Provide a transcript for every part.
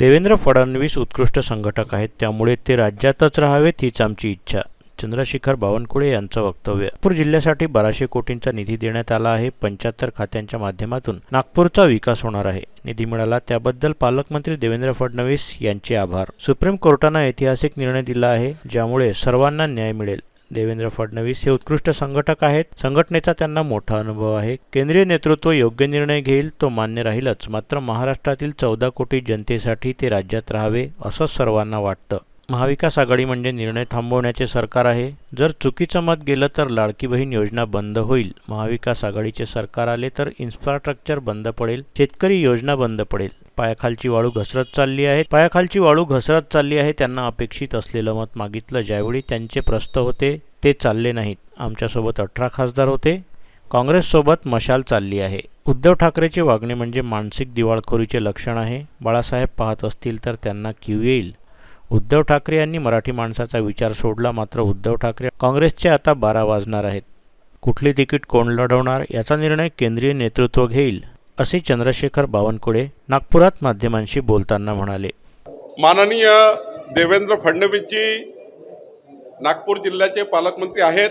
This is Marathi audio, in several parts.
देवेंद्र फडणवीस उत्कृष्ट संघटक आहेत. त्यामुळे ते राज्यातच राहावेत हीच आमची इच्छा. चंद्रशेखर बावनकुळे यांचं वक्तव्य. नागपूर जिल्ह्यासाठी बाराशे कोटींचा निधी देण्यात आला आहे. पंच्याहत्तर खात्यांच्या माध्यमातून नागपूरचा विकास होणार आहे. निधी मिळाला त्याबद्दल पालकमंत्री देवेंद्र फडणवीस यांचे आभार. सुप्रीम कोर्टानं ऐतिहासिक निर्णय दिला आहे ज्यामुळे सर्वांना न्याय मिळेल. देवेंद्र फडणवीस हे उत्कृष्ट संघटक आहेत. संघटनेचा त्यांना मोठा अनुभव आहे. केंद्रीय नेतृत्व योग्य निर्णय घेईल तो मान्य राहीलच. मात्र महाराष्ट्रातील चौदा कोटी जनतेसाठी ते राज्यात राहावे असं सर्वांना वाटतं. महाविकास आघाडी म्हणजे निर्णय थांबवण्याचे सरकार आहे. जर चुकीचं मत गेलं तर लाडकी बहीण योजना बंद होईल. महाविकास आघाडीचे सरकार आले तर इन्फ्रास्ट्रक्चर बंद पडेल. शेतकरी योजना बंद पडेल. पायाखालची वाळू घसरत चालली आहे. पायाखालची वाळू घसरत चालली आहे त्यांना अपेक्षित असलेलं मत मागितलं ज्यावेळी त्यांचे प्रस्त होते ते चालले नाहीत. आमच्यासोबत अठरा खासदार होते. काँग्रेससोबत मशाल चालली आहे. उद्धव ठाकरेचे वागणे म्हणजे मानसिक दिवाळखोरीचे लक्षण आहे. बाळासाहेब पाहत असतील तर त्यांना क्यू येईल. उद्धव ठाकरे यांनी मराठी माणसाचा विचार सोडला मात्र उद्धव ठाकरे काँग्रेसचे आता बारा वाजणार आहेत. कुठली तिकीट कोण लढवणार याचा निर्णय केंद्रीय नेतृत्व घेईल असे चंद्रशेखर बावनकुळे नागपुरात माध्यमांशी बोलताना म्हणाले. माननीय देवेंद्र फडणवीसजी नागपूर जिल्ह्याचे पालकमंत्री आहेत.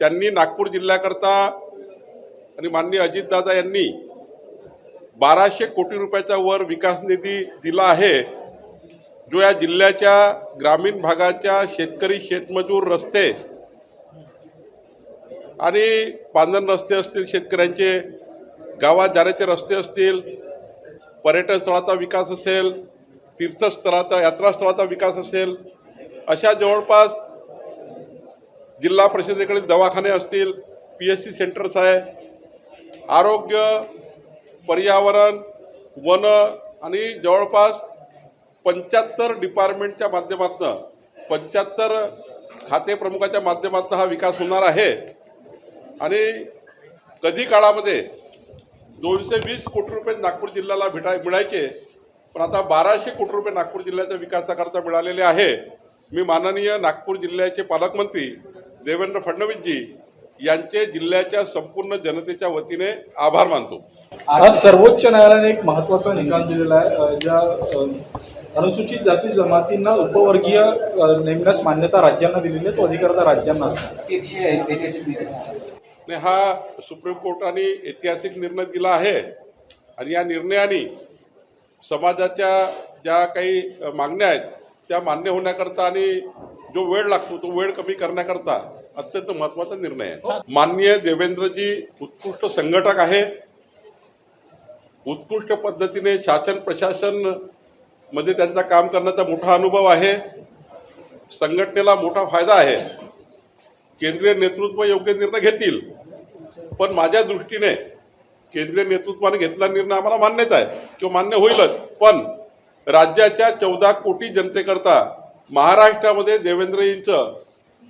त्यांनी नागपूर जिल्ह्याकरता आणि माननीय अजितदादा यांनी बाराशे कोटी रुपयाचा वर विकास निधी दिला आहे. जो या जिल्ह्याच्या ग्रामीण भागाच्या शेतकरी शेतमजूर रस्ते आणि पांधन रस्ते असतील शेतकऱ्यांचे गावात जाण्याचे रस्ते असतील पर्यटन स्थळाचा विकास असेल तीर्थस्थळाचा यात्रास्थळाचा विकास असेल अशा जवळपास जिल्हा परिषदेकडे दवाखाने असतील पी एस सी सेंटर्स आहे आरोग्य पर्यावरण वन आणि जवळपास पंच्याहत्तर डिपार्टमेंटच्या माध्यमातून पंच्याहत्तर खाते प्रमुखाच्या माध्यमातून हा विकास होणार आहे. आणि कधी काळामध्ये दोनशे वीस कोटी रुपये नागपूर जिल्ह्याला भेटाय मिळायचे पण आता बाराशे कोटी रुपये नागपूर जिल्ह्याच्या विकासाकरता मिळालेले आहे. मी माननीय नागपूर जिल्ह्याचे पालकमंत्री देवेंद्र फडणवीसजी यांचे जिल्ह्याच्या संपूर्ण जनतेच्या वतीने आभार मानतो. आज सर्वोच्च न्यायालयाने एक महत्त्वाचा निकाल दिलेला आहे ज्या अनुसूचित जाती जमातींना उपवर्गीय नेमण्यास मान्यता राज्यांना दिलेली आहे तो अधिकार आता राज्यांना. आणि हा सुप्रीम कोर्टाने ऐतिहासिक निर्णय दिला आहे. आणि या निर्णयाने समाजाच्या ज्या काही मागण्या आहेत त्या मान्य होण्याकरता आणि जो वेळ लागतो तो वेळ कमी करण्याकरता अत्यंत महत्त्वाचा निर्णय आहे. माननीय देवेंद्रजी उत्कृष्ट संघटक आहे. उत्कृष्ट पद्धतीने शासन प्रशासन मध्ये त्यांचा काम करण्याचा मोठा अनुभव आहे. संघटनेला मोठा फायदा आहे. केंद्रीय नेतृत्व योग्य निर्णय घेतील. पण माझ्या दृष्टीने केंद्रीय नेतृत्वाने घेतला निर्णय आम्हाला मान्यच आहे. किंवा मान्य होईलच. पण राज्याच्या चौदा कोटी जनतेकरता महाराष्ट्रामध्ये देवेंद्रजींचं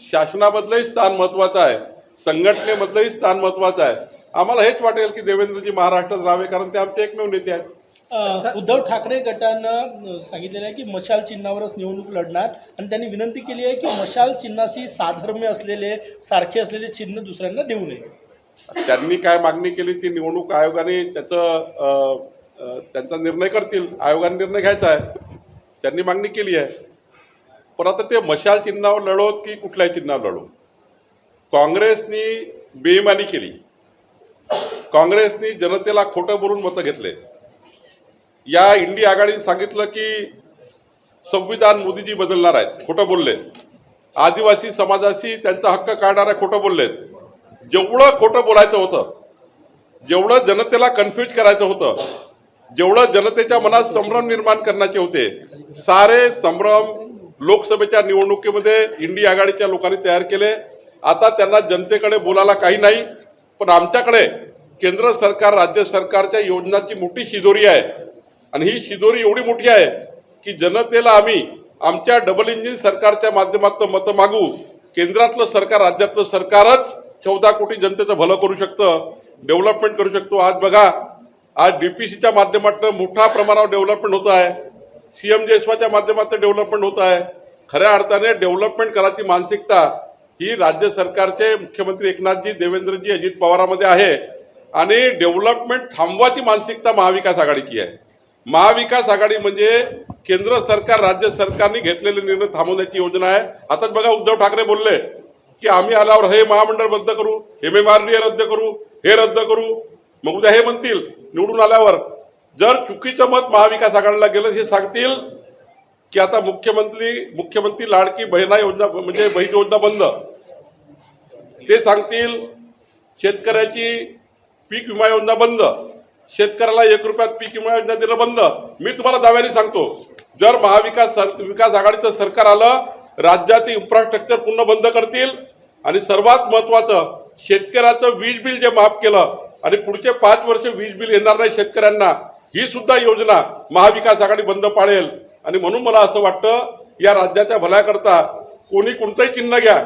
शासनामधलंही स्थान महत्त्वाचं आहे. संघटनेमधलंही स्थान महत्त्वाचं आहे. आम्हाला हेच वाटेल की देवेंद्रजी महाराष्ट्रात राहावे कारण ते आमचे एकमेव नेते आहेत. उद्धव ठाकरे गटानं सांगितलेलं आहे की मशाल चिन्हावरच निवडणूक लढणार. आणि त्यांनी विनंती केली आहे की मशाल चिन्हाशी साधर्म्य असलेले सारखे असलेले चिन्ह दुसऱ्यांना देऊ नये. त्यांनी काय मागणी केली ती निवडणूक आयोगाने त्याचं त्यांचा निर्णय करतील आयोगाने निर्णय घ्यायचा आहे. त्यांनी मागणी केली आहे. पण आता ते मशाल चिन्हावर लढवत की कुठल्याही चिन्हावर लढवत काँग्रेसनी बेईमानी केली. काँग्रेसनी जनतेला खोटं बोलून मतं घेतले. या इंडिया आघाडीने सांगितलं की संविधान मोदीजी बदलणार आहेत. खोटं बोलले. आदिवासी समाजाशी त्यांचा हक्क काढणारे खोटं बोललेत. जेवढं खोटं बोलायचं होतं जेवढं जनतेला कन्फ्यूज करायचं होतं जेवढं जनतेच्या मनात संभ्रम निर्माण करण्याचे होते सारे संभ्रम लोकसभेच्या निवडणुकीमध्ये इंडिया आघाडीच्या लोकांनी तयार केले. आता त्यांना जनतेकडे बोलायला काही नाही पण आमच्याकडे केंद्र सरकार राज्य सरकारच्या योजनांची मोठी शिजोरी आहे. आणि ही शिदोरी एवढी मोठी आहे की जनतेला आम्ही आमच्या डबल इंजिन सरकारच्या माध्यमातून मतं मागू केंद्रातलं सरकार राज्यातलं सरकारच चौदा कोटी जनतेचं भलं करू शकतं डेव्हलपमेंट करू शकतो. आज बघा आज डी पी सीच्या माध्यमातून मोठ्या प्रमाणावर डेव्हलपमेंट होत आहे. सी एम जेसवाच्या माध्यमातून डेव्हलपमेंट होत आहे. खऱ्या अर्थाने डेव्हलपमेंट करायची मानसिकता ही राज्य सरकारचे मुख्यमंत्री एकनाथजी देवेंद्रजी अजित पवारामध्ये आहे. आणि डेव्हलपमेंट थांबवाची मानसिकता महाविकास आघाडीची आहे. महाविकास आघाडी म्हणजे केंद्र सरकार राज्य सरकारने घेतलेले निर्णय थांबवण्याची योजना आहे. आताच बघा उद्धव ठाकरे बोलले की आम्ही आल्यावर हे महामंडळ रद्द करू एम एम आर डी रद्द करू हे रद्द करू. मग उद्या हे म्हणतील निवडून आल्यावर. जर चुकीचं मत महाविकास आघाडीला गेलं हे सांगतील की आता मुख्यमंत्री मुख्यमंत्री लाडकी बहिणा योजना म्हणजे बहीण योजना बंद. ते सांगतील शेतकऱ्याची पीक विमा योजना बंद. शेतकऱ्याला एक रुपयात पीक विमा योजना देणं बंद. मी तुम्हाला दाव्याने सांगतो जर महाविकास सर विकास आघाडीचं सरकार आलं राज्यातील इन्फ्रास्ट्रक्चर पूर्ण बंद करतील. आणि सर्वात महत्वाचं शेतकऱ्याचं वीज बिल जे माफ केलं आणि पुढचे पाच वर्ष वीज बिल येणार नाही शेतकऱ्यांना ही सुद्धा योजना महाविकास आघाडी बंद पाडेल. आणि म्हणून मला असं वाटतं या राज्याच्या भल्याकरता कोणी कोणतंही चिन्ह घ्या.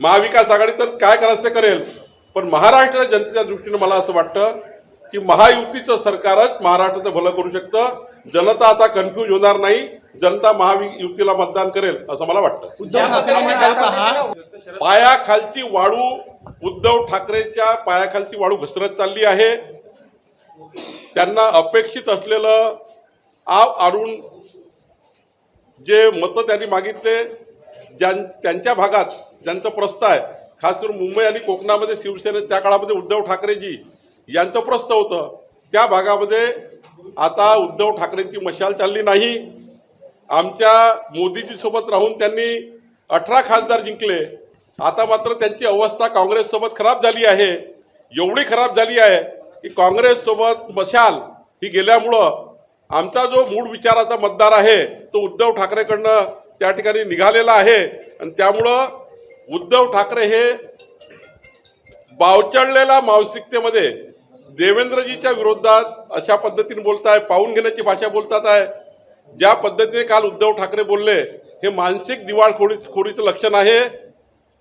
महाविकास आघाडी तर काय करायचं ते करेल पण महाराष्ट्राच्या जनतेच्या दृष्टीनं मला असं वाटतं की महायुतीचं सरकारच महाराष्ट्राचं भलं करू शकतं. जनता आता कन्फ्यूज होणार नाही. जनता महायुतीला मतदान करेल असं मला वाटतं. पायाखालची वाळू उद्धव ठाकरेच्या पायाखालची वाळू घसरत चालली आहे. त्यांना अपेक्षित असलेलं आव आणून जे मतं त्यांनी मागितले ज्यां त्यांच्या भागात ज्यांचं प्रस्थ आहे खास करून मुंबई आणि कोकणामध्ये शिवसेनेत त्या काळामध्ये उद्धव ठाकरेजी यांचं प्रस्त होतं. त्या भागामध्ये आता उद्धव ठाकरेंची मशाल चालली नाही. आमच्या मोदीजी सोबत राहून त्यांनी अठरा खासदार जिंकले. आता मात्र त्यांची अवस्था काँग्रेससोबत खराब झाली आहे. एवढी खराब झाली आहे की काँग्रेससोबत मशाल ही गेल्यामुळं आमचा जो मूळ विचाराचा मतदार आहे तो उद्धव ठाकरेकडनं त्या ठिकाणी निघालेला आहे. आणि त्यामुळं उद्धव ठाकरे हे बावचळलेल्या मानसिकतेमध्ये देवेंद्रजीच्या विरोधात अशा पद्धतीने बोलताय पाहून घेण्याची भाषा बोलतात आहे. ज्या पद्धतीने काल उद्धव ठाकरे बोलले हे मानसिक दिवाळखोरी खोरीचं लक्षण आहे.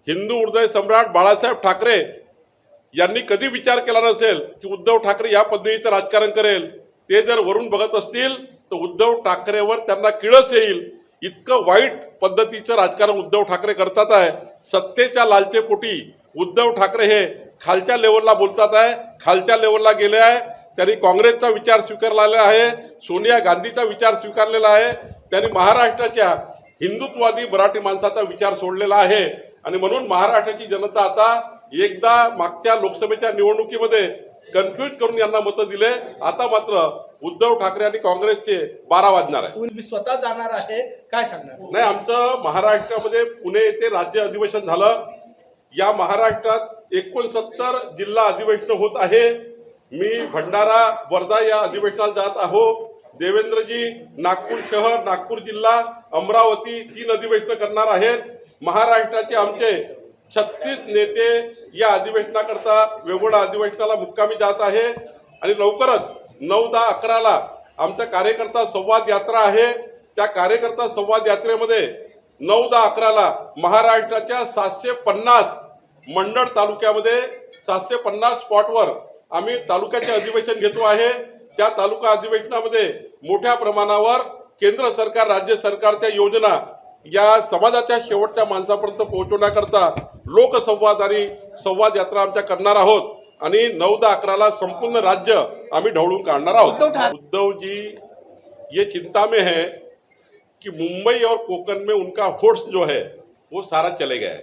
हिंदू हृदय सम्राट बाळासाहेब ठाकरे यांनी कधी विचार केला नसेल की उद्धव ठाकरे या पद्धतीचं राजकारण करेल? ते जर वरून बघत असतील तर उद्धव ठाकरेवर त्यांना किळस येईल. इतकं वाईट पद्धतीचं राजकारण उद्धव ठाकरे करतात आहे. सत्तेच्या लालचेपोटी उद्धव ठाकरे हे खालच्या लेवलला बोलतात आहे खालच्या लेवलला गेले आहे. त्यांनी काँग्रेसचा विचार स्वीकारलेला आहे सोनिया गांधीचा विचार स्वीकारलेला आहे. त्यांनी महाराष्ट्राच्या हिंदुत्ववादी मराठी माणसाचा विचार सोडलेला आहे. आणि म्हणून महाराष्ट्राची जनता आता एकदा मागच्या लोकसभेच्या निवडणुकीमध्ये कन्फ्यूज करून यांना मतं दिले. आता मात्र उद्धव ठाकरे आणि काँग्रेसचे बारा वाजणार आहे. मी स्वतः जाणार आहे. काय सांगणार? नाही आमचं महाराष्ट्रामध्ये पुणे येथे राज्य अधिवेशन झालं. या महाराष्ट्रात एकोणसत्तर जिल्हा अधिवेशन होत आहे. मी भंडारा वर्धा या अधिवेशनाला जात आहो. देवेंद्रजी नागपूर शहर नागपूर जिल्हा अमरावती तीन अधिवेशनं करणार आहेत. महाराष्ट्राचे आमचे छत्तीस नेते या अधिवेशनाकरता वेगवेगळ्या अधिवेशनाला मुक्कामी जात आहे. आणि लवकरच नऊ दहा अकराला आमचा कार्यकर्ता संवाद यात्रा आहे. त्या कार्यकर्ता संवाद यात्रेमध्ये नऊ दहा अकराला महाराष्ट्राच्या सातशे पन्नास मंडळ तालुक्यामध्ये सातशे पन्नास स्पॉटवर आम्ही तालुक्याचे अधिवेशन घेतो आहे. त्या तालुका अधिवेशनामध्ये मोठ्या प्रमाणावर केंद्र सरकार राज्य सरकारच्या योजना या समाजाच्या शेवटच्या माणसापर्यंत पोहोचवण्याकरता लोकसंवाद आणि संवाद यात्रा आमच्या करणार आहोत. आणि नऊ दहा अकराला संपूर्ण राज्य आम्ही ढवळून काढणार आहोत. उद्धव ठाकरे- उद्धव जी ये चिंता में है. कि मुंबई और कोकण में उनका वोट्स जो है, वो सारा चले गए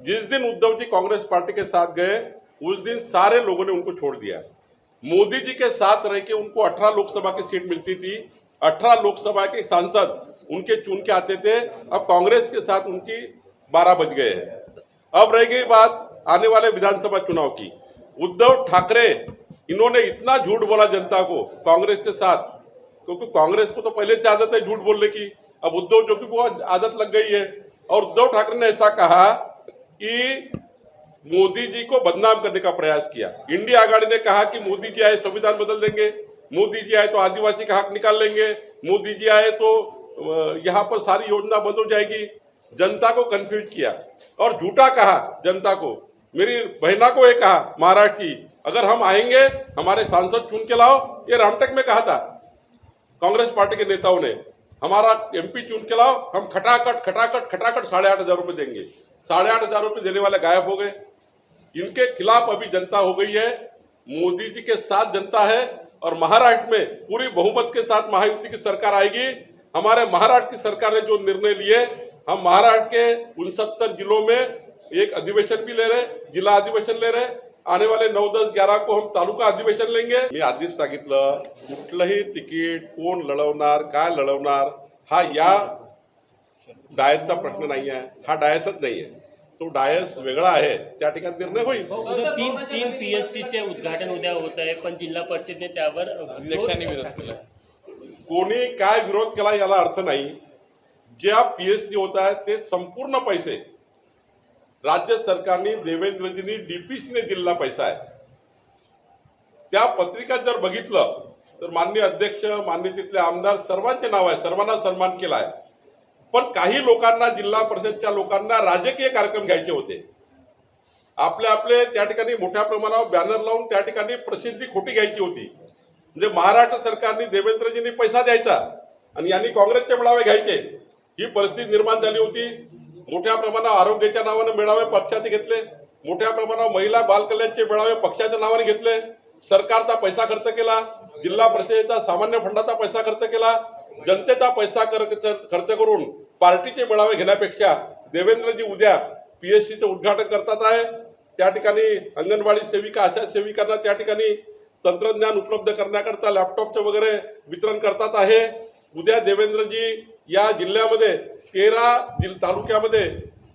जिस दिन उद्धव जी कांग्रेस पार्टी के साथ गए, उस दिन सारे लोगों ने उनको छोड़ दिया। मोदी जी के साथ रह के उनको 18 लोकसभा की सीट मिलती थी। 18 लोकसभा के सांसद उनके चुन के आते थे। अब कांग्रेस के साथ उनकी 12 बज गए अब रह गई बात आने वाले विधानसभा चुनाव की। उद्धव ठाकरे, इन्होंने इतना झूठ बोला जनता को कांग्रेस के साथ। क्योंकि कांग्रेस को तो पहले से आदत है झूठ बोलने की। अब उद्धव जो की वो आदत लग गई है। और उद्धव ठाकरे ने ऐसा कहा कि मोदी जी को बदनाम करने का प्रयास किया। इंडिया आघाड़ी ने कहा कि मोदी जी आए संविधान बदल देंगे। मोदी जी आए तो आदिवासी का हक निकाल लेंगे। मोदी जी आए तो यहाँ पर सारी योजना बंद हो जाएगी। जनता को कंफ्यूज किया। और झूठा कहा जनता को। मेरी बहना को ये कहा, महाराष्ट्र की, अगर हम आएँगे, हमारे सांसद चुन के लाओ। ये रामटेक में कहा था। कांग्रेस पार्टी के नेताओं ने, हमारा एमपी चुन के लाओ, हम खटाखट खटाखट खटाखट साढ़े आठ हज़ार रुपये देंगे। साढ़े आठ हज़ार रुपये देने वाले गायब हो गए। इनके खिलाफ अभी जनता हो गई है, मोदी जी के साथ जनता है और महाराष्ट्र में पूरी बहुमत के साथ महायुति की सरकार आएगी। हमारे महाराष्ट्र की सरकार ने जो निर्णय लिए, हम महाराष्ट्र के उनसत्तर जिलों में एक अधिवेशन भी ले रहे, जिला अधिवेशन ले रहे आने वाले नऊ दस ग्यारह को हम तालुका अधिवेशन लेंगे। मी आधीच सांगितलं कुठलंही तिकीट कोण लढवणार काय लढवणार हा या डायसचा प्रश्न नाही आहे हा डायसच नाही आहे. तो डायस वेगळा आहे त्या ठिकाणी निर्णय होईल. उद्या तीन तीन पीएससी चे उद्घाटन उद्या होत आहे पण जिल्हा परिषदने त्यावर अध्यक्षांनी विरोध केला. कोणी काय विरोध केला याला अर्थ नाही. ज्या पीएससी होत आहे ते संपूर्ण पैसे राज्य सरकारने देवेंद्रजींनी डीपीसीने दिलेला पैसा आहे. त्या पत्रिकात जर बघितलं तर माननीय अध्यक्ष माननीय तिथले आमदार सर्वांचे नाव आहे सर्वांना सन्मान केला आहे. पण काही लोकांना जिल्हा परिषदच्या लोकांना राजकीय कार्यक्रम घ्यायचे होते. आपले आपले त्या ठिकाणी मोठ्या प्रमाणावर बॅनर लावून त्या ठिकाणी प्रसिद्धी खोटी घ्यायची होती. म्हणजे महाराष्ट्र सरकारने देवेंद्रजींनी पैसा द्यायचा आणि यांनी काँग्रेसचे मेळावे घ्यायचे. ही परिस्थिती निर्माण झाली होती. मोठ्या प्रमाणावर आरोग्याच्या नावाने मेळावे पक्षाने घेतले. मोठ्या प्रमाणावर महिला बालकल्याणचे मेळावे पक्षाच्या नावाने घेतले. सरकारचा पैसा खर्च केला. जिल्हा परिषदेचा सामान्य फंडाचा पैसा खर्च केला. जनतेचा पैसा खर्च खर्च करून पार्टीचे मेळावे घेण्यापेक्षा देवेंद्रजी उद्या पीएससीचं उद्घाटन करतात आहे. त्या ठिकाणी अंगणवाडी सेविका अशा सेविकांना त्या ठिकाणी तंत्रज्ञान उपलब्ध करण्याकरता लॅपटॉपचं वगैरे वितरण करतात आहे. उद्या देवेंद्रजी या जिल्ह्यामध्ये तेरा जिल तालुक्यामध्ये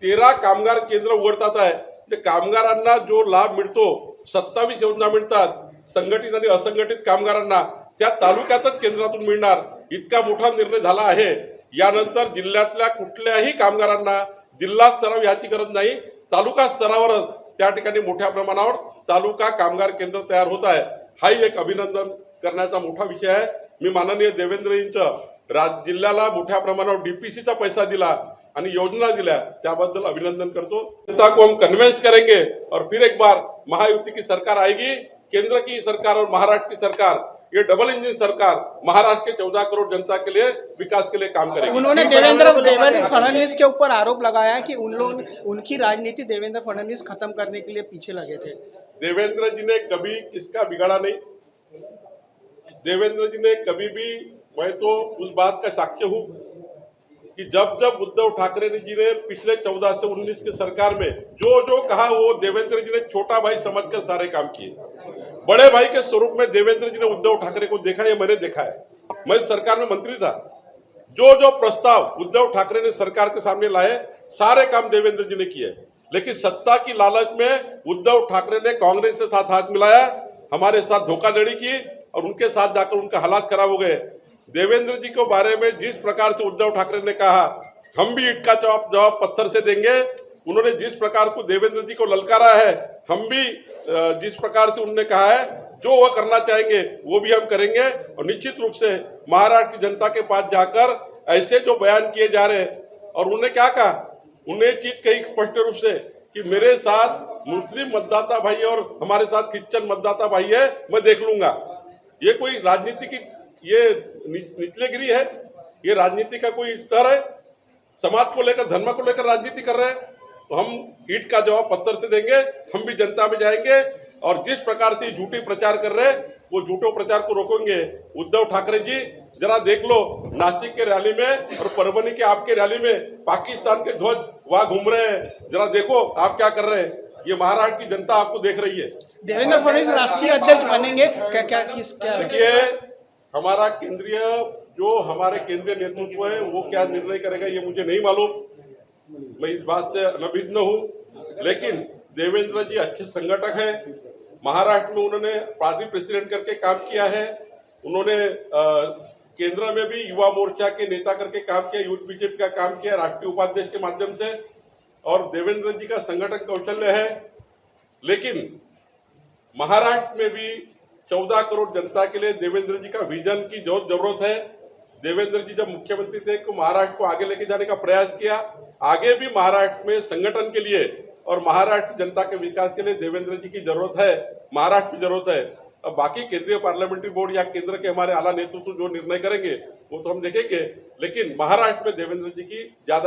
तेरा कामगार केंद्र उघडतात आहे. ते कामगारांना जो लाभ मिळतो सत्तावीस योजना मिळतात संघटित आणि असंघटित कामगारांना त्या तालुक्यातच केंद्रातून मिळणार इतका मोठा निर्णय झाला आहे. यानंतर जिल्ह्यातल्या कुठल्याही कामगारांना जिल्हा स्तरावर याची गरज नाही तालुका स्तरावरच त्या ठिकाणी मोठ्या प्रमाणावर तालुका कामगार केंद्र तयार होत आहे. हाही एक अभिनंदन करण्याचा मोठा विषय आहे. मी माननीय देवेंद्रजींचं राज जिल्ह्याला मोठ्या प्रमाणावर डीपीसीचा पैसा दिला आणि योजना दिल्या त्याबद्दल अभिनंदन करतो. जनता को हम कन्वेंस करेंगे और फिर एक बार महायुति की सरकार आएगी केंद्र की सरकार और महाराष्ट्र की सरकार ये डबल इंजन सरकार महाराष्ट्र के चौदह करोड़ जनता के लिए विकास के लिए काम करेगी। उन्होंने देवेंद्र देवेंद्र फडणवीस के ऊपर आरोप लगाया कि उन लोग उनकी राजनीति देवेंद्र फडणवीस खत्म करने के लिए पीछे लगे थे। देवेंद्र जी ने कभी किसका बिगाड़ा नहीं? देवेंद्र जी ने कभी भी मैं तो उस बात का साक्ष्य हूँ कि जब जब उद्धव ठाकरे जी ने पिछले चौदह से उन्नीस की सरकार में जो जो कहा, वो देवेंद्र जी ने छोटा भाई समझकर सारे काम किए। बड़े भाई के स्वरूप में देवेंद्र जी ने उद्धव ठाकरे को देखा, ये मैंने देखा है। मैं सरकार में मंत्री था। जो जो प्रस्ताव उद्धव ठाकरे ने सरकार के सामने लाए, सारे काम देवेंद्र जी ने किए। लेकिन सत्ता की लालच में उद्धव ठाकरे ने कांग्रेस के साथ हाथ मिलाया, हमारे साथ धोखाधड़ी की और उनके साथ जाकर उनका हालात खराब हो गए। देवेंद्र जी के बारे में जिस प्रकार से उद्धव ठाकरे ने कहा, हम भी ईट का जवाब जवाब पत्थर से देंगे। उन्होंने जिस प्रकार को देवेंद्र जी को ललकारा है, हम भी जिस प्रकार से उन्होंने कहा है, जो वह करना चाहेंगे, वो भी हम करेंगे। और निश्चित रूप से महाराष्ट्र की जनता के पास जाकर ऐसे जो बयान किए जा रहे और उन्होंने क्या कहा? उन्हें चीज़ कही स्पष्ट रूप से कि मेरे साथ मुस्लिम मतदाता भाई और हमारे साथ क्रिश्चियन मतदाता भाई है, मैं देख लूँगा। ये कोई राजनीति की, ये निचलेगिरी है ये राजनीति का कोई स्तर है समाज को लेकर धर्म को लेकर राजनीति कर रहे हैं तो हम ईट का जवाब पत्थर से देंगे हम भी जनता में जाएँगे और जिस प्रकार से झूठी प्रचार कर रहे वो झूठो प्रचार को रोकेंगे। उद्धव ठाकरे जी जरा देख लो नासिक के रैली में और परभनी के आपके रैली में पाकिस्तान के ध्वज वहाँ घूम रहे हैं। जरा देखो आप क्या कर रहे हैं? ये महाराष्ट्र की जनता आपको देख रही है। देवेंद्र फडणवीस राष्ट्रीय अध्यक्ष बनेंगे क्या क्या किस क्या देखिए हमारा केंद्रीय, जो हमारे केंद्रीय नेतृत्व है, वो क्या निर्णय करेगा, ये मुझे नहीं मालूम। मैं इस बात से अनभिज्ञ हूँ। लेकिन देवेंद्र जी अच्छे संगठक है। महाराष्ट्र में उन्होंने पार्टी प्रेसिडेंट करके काम किया है। उन्होंने केंद्र में भी युवा मोर्चा के नेता करके काम किया यूथ बीजेपी का काम किया, राष्ट्रीय उपाध्यक्ष के माध्यम से। और देवेंद्र जी का संगठन कौशल्य है। लेकिन महाराष्ट्र में भी चौदह करोड़ जनता के लिए देवेंद्र जी का विजन की जो ज़रूरत है। देवेंद्र जी जब मुख्यमंत्री थे तो महाराष्ट्र को आगे लेके जाने का प्रयास किया। आगे भी महाराष्ट्र में संगठन के लिए और महाराष्ट्र जनता के विकास के लिए देवेंद्र जी की ज़रूरत है, महाराष्ट्र की ज़रूरत है। अब बाकी केंद्रीय पार्लियामेंट्री बोर्ड या केंद्र के हमारे आला नेतृत्व जो निर्णय करेंगे, वो तो हम देखेंगे। लेकिन महाराष्ट्र में देवेंद्र जी की ज़्यादा